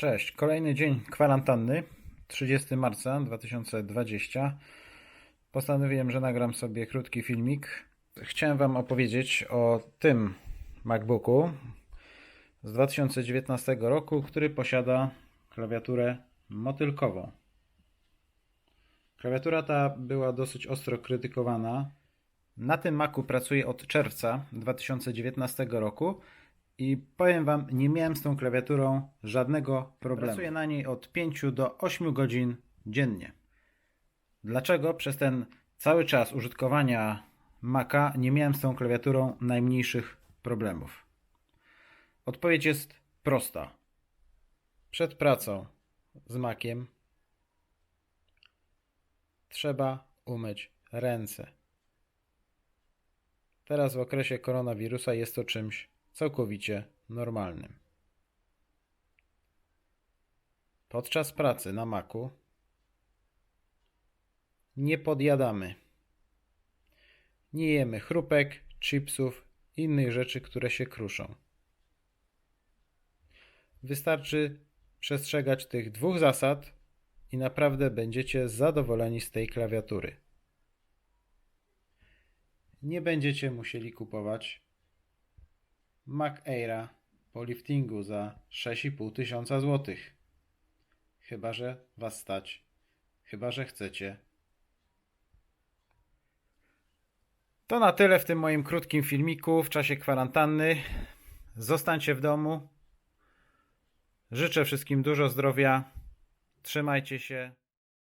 Cześć, kolejny dzień kwarantanny, 30 marca 2020. Postanowiłem, że nagram sobie krótki filmik. Chciałem Wam opowiedzieć o tym MacBooku z 2019 roku, który posiada klawiaturę motylkową. Klawiatura ta była dosyć ostro krytykowana. Na tym Macu pracuję od czerwca 2019 roku i powiem Wam, nie miałem z tą klawiaturą żadnego problemu. Pracuję na niej od 5 do 8 godzin dziennie. Dlaczego przez ten cały czas użytkowania Maca nie miałem z tą klawiaturą najmniejszych problemów? Odpowiedź jest prosta. Przed pracą z Maciem trzeba umyć ręce. Teraz w okresie koronawirusa jest to czymś całkowicie normalnym. Podczas pracy na maku nie podjadamy. Nie jemy chrupek, chipsów innych rzeczy, które się kruszą. Wystarczy przestrzegać tych dwóch zasad i naprawdę będziecie zadowoleni z tej klawiatury. Nie będziecie musieli kupować Mac Aira po liftingu za 6,5 tysiąca złotych. Chyba, że was stać. Chyba, że chcecie. To na tyle w tym moim krótkim filmiku w czasie kwarantanny. Zostańcie w domu. Życzę wszystkim dużo zdrowia. Trzymajcie się.